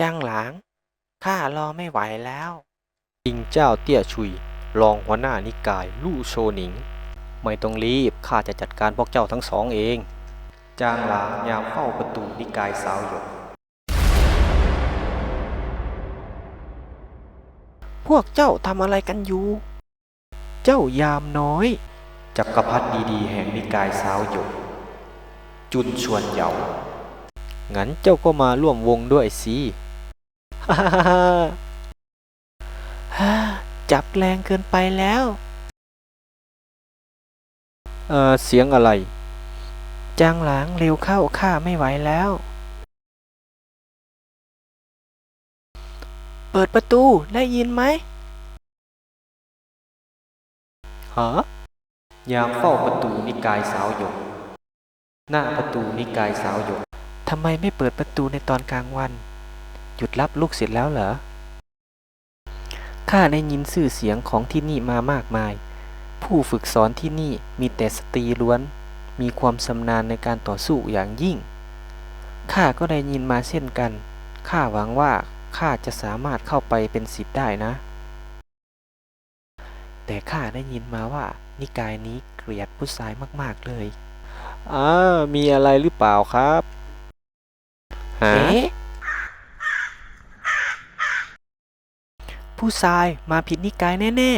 จ้างหลาง ข้ารอไม่ไหวแล้วอิงเจ้าเตี้ยชุย รองหัวหน้านิกายลู่โชหนิง ไม่ต้องรีบ ข้าจะจัดการพวกเจ้าทั้งสองเอง จางหลางยามเฝ้าประตูนิกายสาวหยก พวกเจ้าทำอะไรกันอยู่ เจ้ายามน้อย จักรพรรดิดีๆแห่งนิกายสาวหยก จุนชวนเหยา งั้นเจ้าก็มาร่วมวงด้วยสิฮ่าฮ่าฮ่าฮ่าจับแรงเกินไปแล้ว เอ่อเสียงอะไรจ้างหลางเร็วเข้าข้าไม่ไหวแล้ว เปิดประตูได้ยินไหมฮะยามเฝ้าประตูนิกายสาวหยก หน้าประตูนิกายสาวหยก ทำไมไม่เปิดประตูในตอนกลางวัน หยุดรับลูกศิษย์แล้วเหรอ ข้าได้ยินชื่อเสียงของที่นี่มามากมาย ผู้ฝึกสอนที่นี่มีแต่สตรีล้วน มีความชำนาญในการต่อสู้อย่างยิ่ง ข้าก็ได้ยินมาเช่นกัน ข้าหวังว่าข้าจะสามารถเข้าไปเป็นศิษย์ได้นะ แต่ข้าได้ยินมาว่านิกายนี้เกลียดผู้ชายมาก ๆ เลยอ่ามีอะไรหรือเปล่าครับ ผู้ชายมาผิดนิกายแน่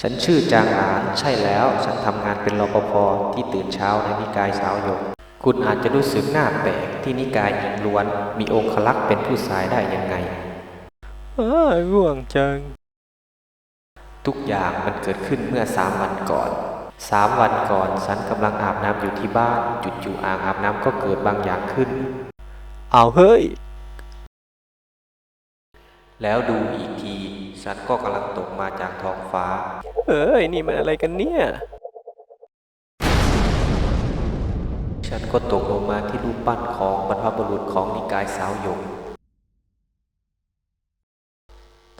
ฉันชื่อจางหลานใช่แล้ว ฉันทำงานเป็นรปภที่ตื่นเช้าในนิกายสาวหยก คุณอาจจะรู้สึกหน้าแปลกที่นิกายหญิงล้วน มีองคลักษ์เป็นผู้ชายได้ยังไงๆเอ้ยง่วงจัง ทุกอย่างมันเกิดขึ้นเมื่อสามวันก่อน สามวันก่อนฉันกำลังอาบน้ำอยู่ที่บ้านจู่ๆอ่างอาบน้ำก็เกิดบางอย่างขึ้น เอาเฮ้ย แล้วดูอีกทีฉันก็กำลังตกมาจากท้องฟ้า เอ้ยนี่มันอะไรกันเนี่ย ฉันก็ตกลงมาที่รูปปั้นของบรรพบุรุษของนิกายสาวหยก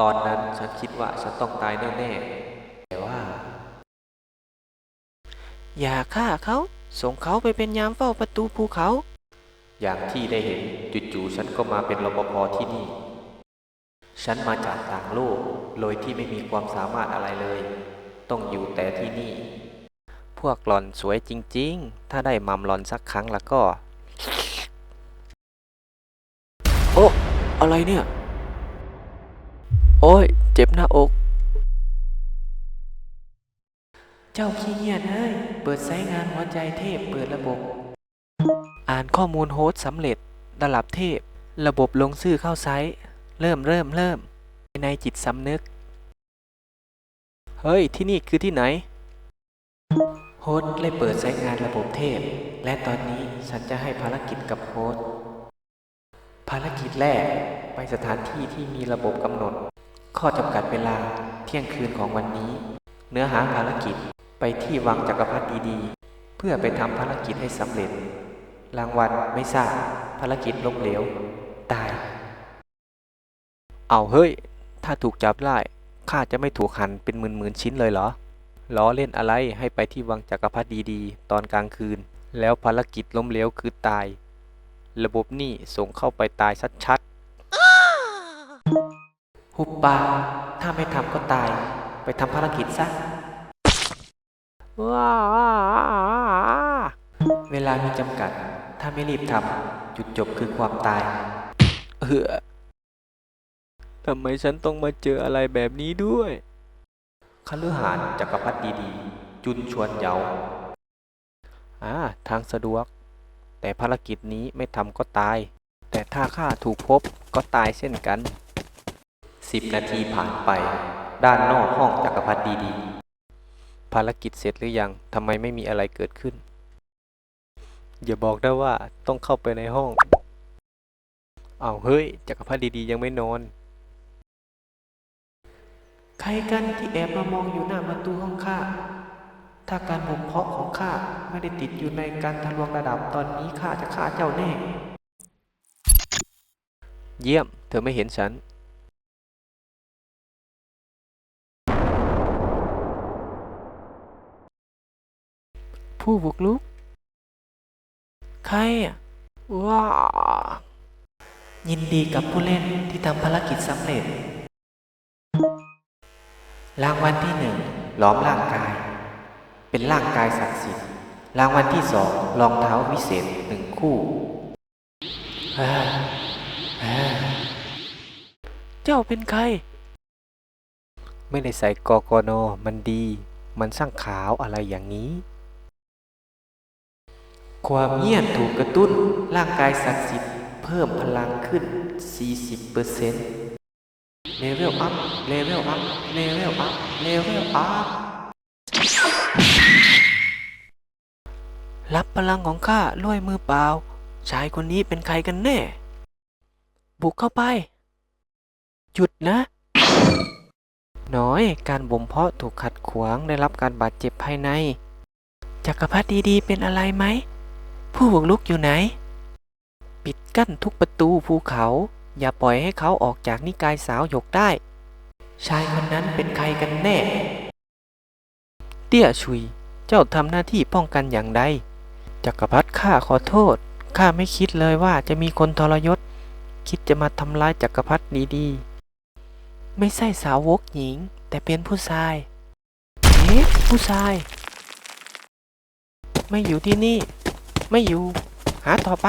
ตอนนั้นฉันคิดว่าฉันต้องตายแน่ๆ แต่ว่า อย่าฆ่าเขา ส่งเขาไปเป็นยามเฝ้าประตูภูเขา อย่างที่ได้เห็นจู่ๆฉันก็มาเป็นรปภที่นี่ ฉันมาจากต่างโลกโดยที่ไม่มีความสามารถอะไรเลย ต้องอยู่แต่ที่นี่ พวกหล่อนสวยจริงๆ ถ้าได้มัมหล่อนสักครั้งแล้วก็ โอ้ อะไรเนี่ย โอ้ย เจ็บหน้าอก เจ้าขี้เกียจเอ้ย เปิดใช้งานหัวใจเทพเปิดระบบ อ่านข้อมูลโฮสต์สำเร็จระดับเทพ ระบบลงชื่อเข้าไซต์ เริ่มเริ่มเริ่ม ในจิตสำนึก เฮ้ย ที่นี่คือที่ไหน โฮสต์เลยเปิดใช้งานระบบเทพ และตอนนี้ฉันจะให้ภารกิจกับโฮสต์ภารกิจแรกไปสถานที่ที่มีระบบกำหนด ข้อจำกัดเวลาเที่ยงคืนของวันนี้ เนื้อหาภารกิจ ไปที่วังจักรพรรดิดีๆ เพื่อไปทำภารกิจให้สำเร็จ รางวัลไม่ทราบภารกิจล้มเหลว ตาย เอาเฮ้ย ถ้าถูกจับได้ข้าจะไม่ถูกหั่นเป็นหมื่นๆชิ้นเลยเหรอ ล้อเล่นอะไรให้ไปที่วังจักรพรรดิดีๆ ตอนกลางคืน แล้วภารกิจล้มเหลวคือตาย ระบบนี่ส่งเข้าไปตายชัดๆ หุบปากถ้าไม่ทำก็ตาย ไปทำภารกิจซะ ว้าเวลามีจำกัด ถ้าไม่รีบทำจุดจบคือความตาย เออทำไมฉันต้องมาเจออะไรแบบนี้ด้วยคฤหาสน์จักรพรรดิดีๆจุนชวนเหยาอ่าทางสะดวก แต่ภารกิจนี้ไม่ทำก็ตาย แต่ถ้าข้าถูกพบก็ตายเช่นกันสิบนาทีผ่านไป ด้านนอกห้องจักรพรรดิดีๆ ภารกิจเสร็จหรือยังทำไมไม่มีอะไรเกิดขึ้น อย่าบอกได้ว่าต้องเข้าไปในห้องเอาวเฮ้ยจักรพรรดิดีๆยังไม่นอน ใครกันที่แอบมามองอยู่หน้าประตูห้องข้า ถ้าการบ่มเพาะของข้าไม่ได้ติดอยู่ในการทะลวงระดับตอนนี้ข้าจะฆ่าเจ้าแน่ เยี่ยม เธอไม่เห็นฉัน ผู้บุกลุก ใครอะว้ายินดีกับผู้เล่นที่ทำภารกิจสำเร็จ รางวัลที่หนึ่งล้อมร่างกาย เป็นร่างกายศักดิ์สิทธิ์ รางวัลที่สองรองเท้าวิเศษหนึ่งคู่อ่าอ่าเจ้าเป็นใคร ไม่ได้ใส่กอกนมันดี มันสร้างขาวอะไรอย่างนี้ ความเงียบถูกกระตุ้นร่างกายศักดิ์สิทธิ์เพิ่มพลังขึ้น 40%เลเวลอัพ เลเวลอัพ เลเวลอัพ เลเวลอัพ รับพลังของข้าด้วยมือเปล่า ชายคนนี้เป็นใครกันแน่ บุกเข้าไป หยุดนะ น้อย การบ่มเพาะถูกขัดขวางได้รับการบาดเจ็บภายใน จักรพรรดิดีๆเป็นอะไรไหม ผู้บุกลุกอยู่ไหน ปิดกั้นทุกประตูภูเขา อย่าปล่อยให้เขาออกจากนิกายสาวหยกได้ ชายคนนั้นเป็นใครกันแน่ เตี้ยชุย เจ้าทำหน้าที่ป้องกันอย่างใดจักรพรรดิข้าขอโทษ ข้าไม่คิดเลยว่าจะมีคนทรยศ คิดจะมาทำร้ายจักรพรรดิดีๆ ไม่ใช่สาวกหญิง แต่เป็นผู้ชาย เอ๊ะ ผู้ชาย ไม่อยู่ที่นี่ ไม่อยู่ หาต่อไป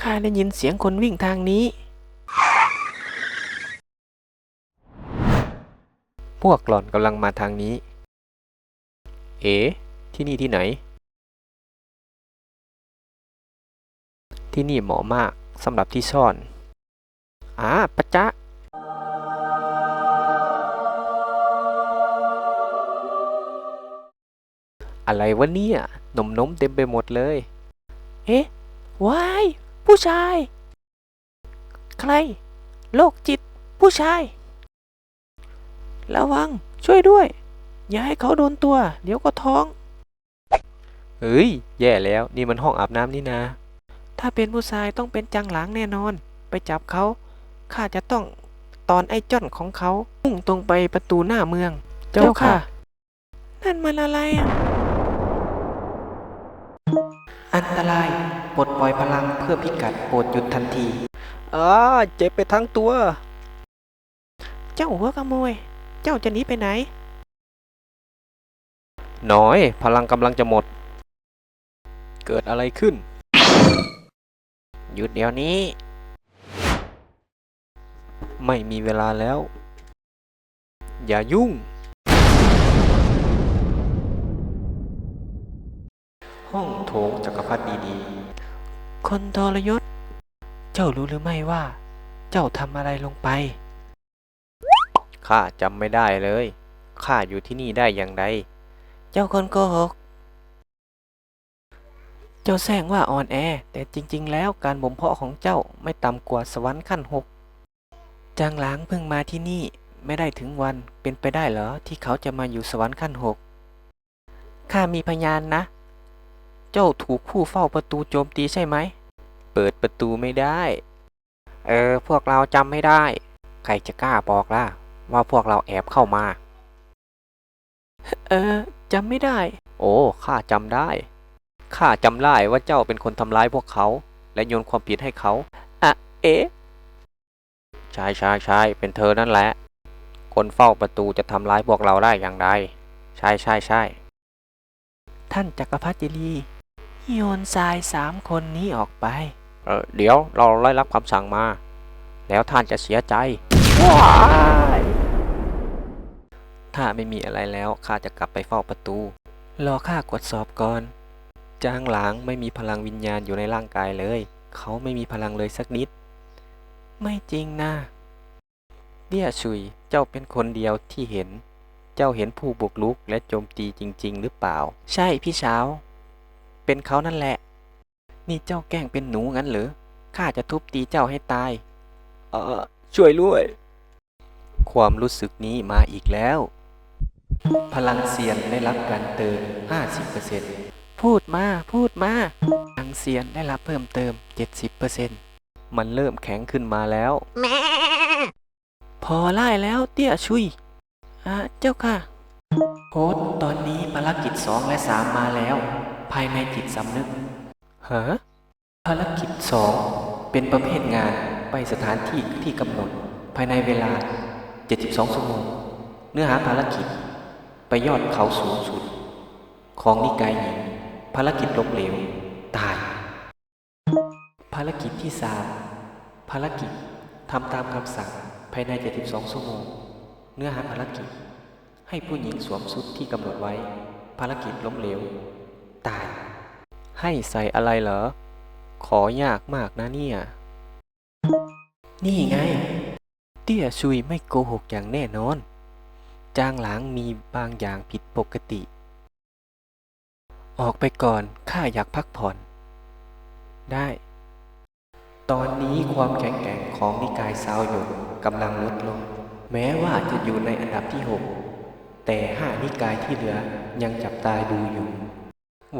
ข้าได้ยินเสียงคนวิ่งทางนี้ พวกหล่อนกำลังมาทางนี้ เอ๋ที่นี่ที่ไหน ที่นี่เหมาะมากสำหรับที่ซ่อน อ่าปะจ๊ะ อะไรวะเนี่ยหนมนมเต็มไปหมดเลย เอ๊ะวายผู้ชาย ใคร โรคจิต ผู้ชาย ระวังช่วยด้วย อย่าให้เขาโดนตัว เดี๋ยวก็ท้อง เฮ้ย แย่แล้ว นี่มันห้องอาบน้ำนี่นาถ้าเป็นผู้ชายต้องเป็นจังหลังแน่นอน ไปจับเขาข้าจะต้องตอนไอ้จ้อนของเขามุ่งตรงไปประตูหน้าเมือง เจ้าค่ะ นั่นมันอะไรอะ อันตรายปลดปล่อยพลังเพื่อพิกัดโปรดหยุดทันทีอ้าเจ็บไปทั้งตัว เจ้าหัวขโมย เจ้าจะหนีไปไหน น้อย พลังกำลังจะหมด เกิดอะไรขึ้น หยุดเดี๋ยวนี้ ไม่มีเวลาแล้ว อย่ายุ่ง ห้องโถงจักรพรรดิดีๆคนทรยศ เจ้ารู้หรือไม่ว่า เจ้าทำอะไรลงไป ข้าจำไม่ได้เลย ข้าอยู่ที่นี่ได้อย่างไร เจ้าคนโกหก เจ้าแซงว่าอ่อนแอ แต่จริง ๆ แล้วการบ่มเพาะของเจ้าไม่ต่ำกว่าสวรรค์ขั้นหกจางหลางเพิ่งมาที่นี่ไม่ได้ถึงวันเป็นไปได้เหรอที่เขาจะมาอยู่สวรรค์ขั้นหกข้ามีพยานนะ เจ้าถูกผู้เฝ้าประตูโจมตีใช่ไหม เปิดประตูไม่ได้ เออ พวกเราจำไม่ได้ ใครจะกล้าบอกล่ะ ว่าพวกเราแอบเข้ามา เออจำไม่ได้ โอ้ ข้าจำได้ ข้าจำได้ว่าเจ้าเป็นคนทำร้ายพวกเขา และโยนความผิดให้เขา อะ เอ๊ะใช่ใช่ใช่เป็นเธอนั่นแหละ คนเฝ้าประตูจะทำร้ายพวกเราได้อย่างไร ใช่ใช่ใช่ท่านจักรพรรดิลี โยนทรายสามคนนี้ออกไป เออเดี๋ยวเราได้รับคำสั่งมา แล้วท่านจะเสียใจถ้าไม่มีอะไรแล้วข้าจะกลับไปเฝ้าประตู รอข้ากดสอบก่อน จางหลางไม่มีพลังวิญญาณอยู่ในร่างกายเลย เขาไม่มีพลังเลยสักนิด ไม่จริงนะเดี่ยชุยเจ้าเป็นคนเดียวที่เห็น เจ้าเห็นผู้บุกลุกและโจมตีจริง ๆ หรือเปล่า ใช่พี่สา เป็นเขานั่นแหละ นี่เจ้าแกล้งเป็นหนูงั้นเหรือข้าจะทุบตีเจ้าให้ตาย เออช่วยด้วย ความรู้สึกนี้มาอีกแล้ว พลังเสียนได้รับการเติม 50%พูดมาพูดมา พลังเสียนได้รับเพิ่มเติม 70%มันเริ่มแข็งขึ้นมาแล้วพอไล่แล้วเตี้ยชุยอะเจ้าค่ะ โค้ดตอนนี้ภารกิจสองและสามมาแล้ว ภายในจิตสำนึกฮะภารกิจ 2 เป็นประเภทงานไปสถานที่ที่กำหนด ภายในเวลา 72 ชั่วโมง เนื้อหาภารกิจ ไปยอดเขาสูงสุด ของนิกายหญิงภารกิจล้มเหลว ตาย ภารกิจที่ 3 ภารกิจทำตามคำสั่งภายใน 72 ชั่วโมง เนื้อหาภารกิจ ให้ผู้หญิงสวมชุดที่กำหนดไว้ ภารกิจล้มเหลว ตาย ให้ใส่อะไรเหรอ ขอยากมากนะเนี่ย นี่ไง เตี้ยชุยไม่โกหกอย่างแน่นอน จางหลางมีบางอย่างผิดปกติ ออกไปก่อนข้าอยากพักผ่อน ได้ ตอนนี้ความแข็งแกร่งของนิกายซาวหยกกำลังลดลง แม้ว่าจะอยู่ในอันดับที่ 6 แต่ห้านิกายที่เหลือยังจับตาดูอยู่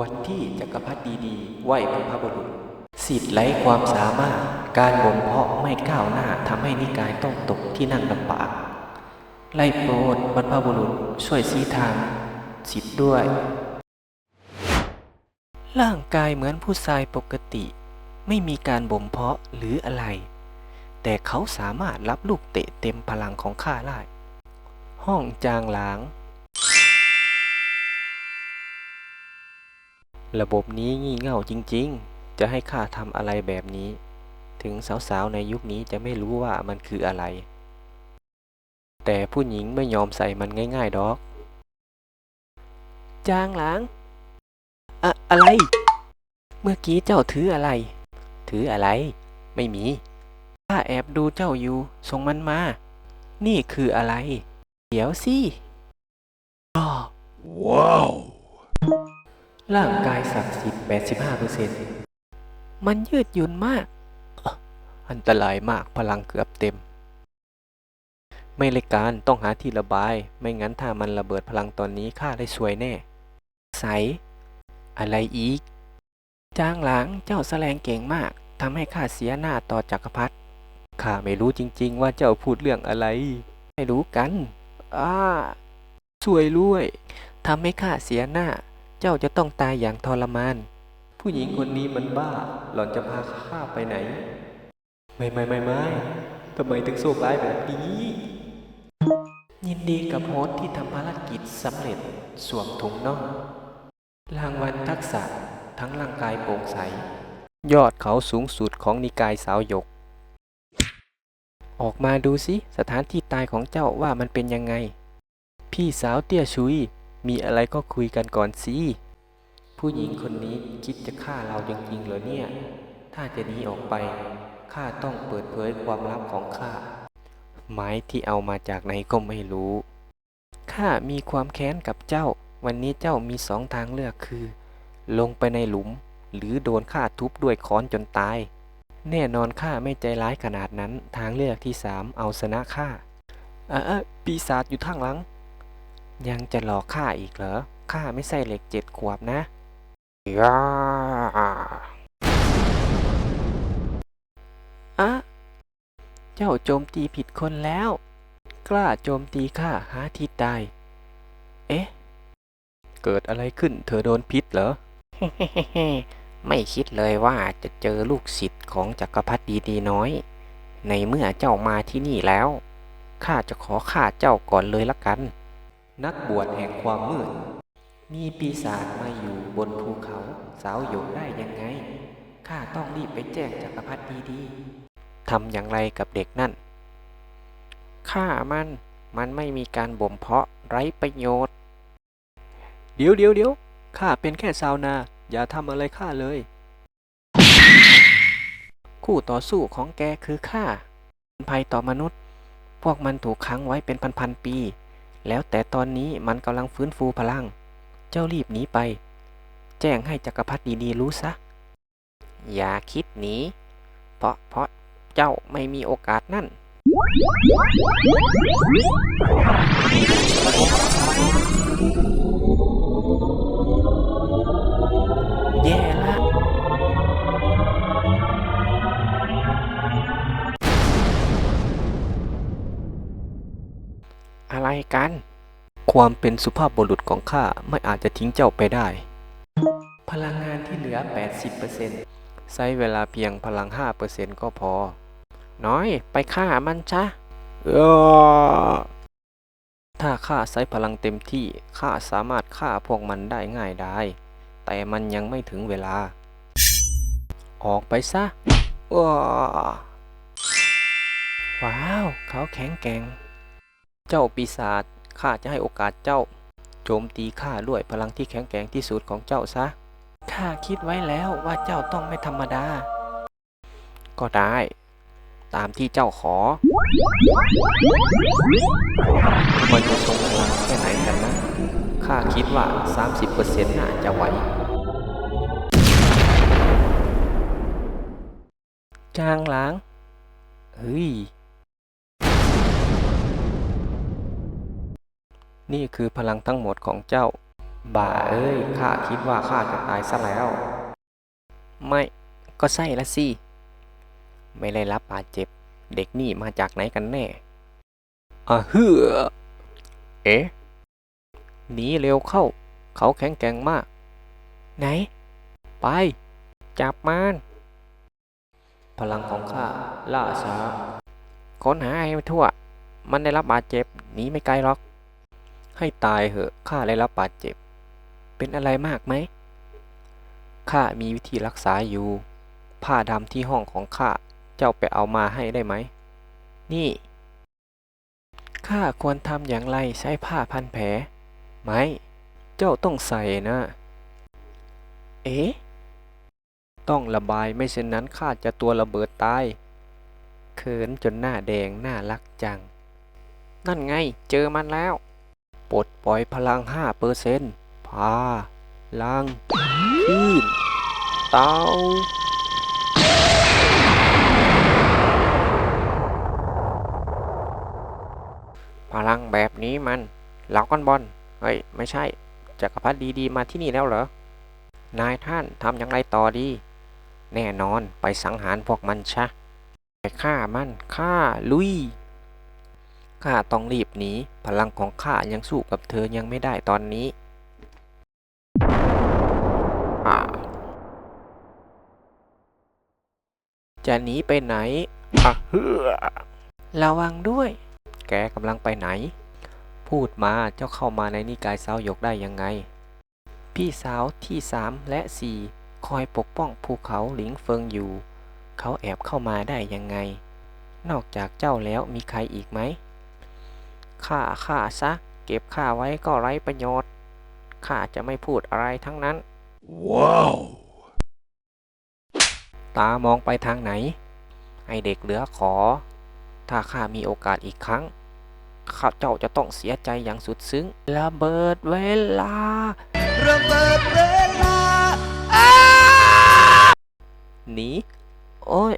วันที่จักรพรรดิดีไหวบรรพบุรุษสิทธิ์ไร้ความสามารถ การบ่มเพาะไม่ก้าวหน้าทำให้นิกายต้องตกที่นั่งลำบาก ไล่โปรดบรรพบุรุษช่วยชี้ทางสิทธิ์ด้วย ร่างกายเหมือนผู้ชายปกติ ไม่มีการบ่มเพาะหรืออะไร แต่เขาสามารถรับลูกเตะเต็มพลังของข้าได้ ห้องจางหลาง ระบบนี้งี่เง่าจริงๆ จะให้ข้าทำอะไรแบบนี้ ถึงสาวๆ ในยุคนี้จะไม่รู้ว่ามันคืออะไร แต่ผู้หญิงไม่ยอมใส่มันง่ายๆ ดอก จางหลางอะอะไร เมื่อกี้เจ้าถืออะไร ถืออะไร ไม่มี ข้าแอบดูเจ้าอยู่ ส่งมันมา นี่คืออะไร เดี๋ยวสิอ้อ ร่างกายศักดิ์สิทธิ์85%มันยืดหยุ่นมาก อันตรายมากพลังเกือบเต็ม ไม่เลยการต้องหาที่ระบาย ไม่งั้นถ้ามันระเบิดพลังตอนนี้ข้าได้สวยแน่ ใส อะไรอีก จางหลังเจ้าแสลงเก่งมากทำให้ข้าเสียหน้าต่อจักรพรรดิข้าไม่รู้จริง ๆ ว่าเจ้าพูดเรื่องอะไร ไม่รู้กัน อ้าสวยรวยทำให้ข้าเสียหน้า เจ้าจะต้องตายอย่างทรมาน ผู้หญิงคนนี้มันบ้า หล่อนจะพาข้าไปไหน ไม่ไม่ไม่ไม่ทำไมถึงโชคร้ายแบบนี้ ยินดีกับโฮสที่ทำภารกิจสำเร็จสวมถุงน่อง รางวัลทักษะทั้งร่างกายโปร่งใส ยอดเขาสูงสุดของนิกายสาวหยก ออกมาดูสิสถานที่ตายของเจ้าว่ามันเป็นยังไง พี่สาวเตี้ยชุย มีอะไรก็คุยกันก่อนสิ ผู้หญิงคนนี้คิดจะฆ่าเราจริงๆเหรอเนี่ย ถ้าจะหนีออกไป ข้าต้องเปิดเผยความลับของข้า ไม้ที่เอามาจากไหนก็ไม่รู้ ข้ามีความแค้นกับเจ้า วันนี้เจ้ามีสองทางเลือกคือ ลงไปในหลุม หรือโดนข้าทุบด้วยค้อนจนตาย แน่นอนข้าไม่ใจร้ายขนาดนั้น ทางเลือกที่สามเอาชนะข้าอะปีศาจอยู่ทางหลัง ยังจะหลอกข้าอีกเหรอ ข้าไม่ใช่เหล็กเจ็ดขวบนะยาอะเจ้าโจมตีผิดคนแล้ว กล้าโจมตีข้าหาที่ตาย เอ๊ะ เกิดอะไรขึ้นเธอโดนพิษเหรอ ไม่คิดเลยว่าจะเจอลูกศิษย์ของจักรพรรดิดีๆน้อย ในเมื่อเจ้ามาที่นี่แล้ว ข้าจะขอฆ่าเจ้าก่อนเลยละกัน นักบวชแห่งความมืด มีปีศาจมาอยู่บนภูเขาสาวหยกได้ยังไง ข้าต้องรีบไปแจ้งจักรพรรดิดีๆทำอย่างไรกับเด็กนั่นฆ่ามัน มันไม่มีการบ่มเพาะไร้ประโยชน์ เดี๋ยวเดี๋ยวเดี๋ยวข้าเป็นแค่ชาวนา อย่าทำอะไรข้าเลย คู่ต่อสู้ของแกคือข้าภัยต่อมนุษย์ พวกมันถูกขังไว้เป็นพันๆปี แล้วแต่ตอนนี้มันกำลังฟื้นฟูพลัง เจ้ารีบหนีไป แจ้งให้จักรพรรดิดีรู้ซะ อย่าคิดหนี เพราะเพราะเจ้าไม่มีโอกาสนั่น แย่ล อะไรกัน ความเป็นสุภาพบุรุษของข้าไม่อาจจะทิ้งเจ้าไปได้ พลังงานที่เหลือ 80%สใช้เวลาเพียงพลัง 5%ก็พอ น้อยไปฆ่ามันซะเออถ้าข้าใช้พลังเต็มที่ข้าสามารถฆ่าพวกมันได้ง่ายได้ แต่มันยังไม่ถึงเวลา ออกไปซะว้าว้าวเขาแข็งแกร่ง เจ้าปีศาจข้าจะให้โอกาสเจ้า โจมตีข้าด้วยพลังที่แข็งแกร่งที่สุดของเจ้าซะข้าคิดไว้แล้วว่าเจ้าต้องไม่ธรรมดา ก็ได้ ตามที่เจ้าขอ มันจะทรงพลังแค่ไหนกันนะข้าคิดว่า 30%น่าจะไหว จางหลาง เฮ้ย นี่คือพลังทั้งหมดของเจ้า บ่าเอ้ย ข้าคิดว่าข้าจะตายซะแล้ว ไม่ ก็ใช่ละสิ ไม่ได้รับบาดเจ็บ เด็กนี่มาจากไหนกันแน่อะเฮือเอ๊ะ หนีเร็วเข้า เขาแข็งแกร่งมาก ไหน ไป จับมัน พลังของข้าล่าช้าค้นหาให้ทั่ว มันได้รับบาดเจ็บ หนีไม่ไกลหรอก ให้ตายเหอะ ข้าได้รับบาดเจ็บ เป็นอะไรมากไหม ข้ามีวิธีรักษาอยู่ ผ้าดำที่ห้องของข้า เจ้าไปเอามาให้ได้ไหม นี่ ข้าควรทำอย่างไรใช้ผ้าพันแผลไหม เจ้าต้องใส่นะ เอ๊ะ ต้องระบายไม่เช่นนั้นข้าจะตัวระเบิดตาย เขินจนหน้าแดงน่ารักจัง นั่นไง เจอมันแล้ว ปลดปล่อยพลังห้าเปอร์เซนต์พาลังขึ้นเตาพลังแบบนี้มันล็อกกันบอลเฮ้ย ไม่ใช่จักรพรรดิดีๆมาที่นี่แล้วเหรอ นายท่านทำอย่างไรต่อดี แน่นอนไปสังหารพวกมันชะ ไปฆ่ามันฆ่าลุย ข้าต้องรีบหนีพลังของข้ายังสู้กับเธอยังไม่ได้ตอนนี้จะหนีไปไหนอะเฮือระวังด้วย แกกำลังไปไหน พูดมาเจ้าเข้ามาในนิกายสาวยกได้ยังไง พี่สาวที่สามและสี่คอยปกป้องภูเขาหลิงเฟิงอยู่ เขาแอบเข้ามาได้ยังไง นอกจากเจ้าแล้วมีใครอีกไหม ข้าข้าซะ เก็บข้าไว้ก็ไร้ประโยชน์ข้าจะไม่พูดอะไรทั้งนั้น ว้าว ตามองไปทางไหน ไอเด็กเหลือขอ ถ้าข้ามีโอกาสอีกครั้ง ข้าเจ้าจะต้องเสียใจอย่างสุดซึ้งระเบิดเวลาระเบิดเวลาหนีโอ้ย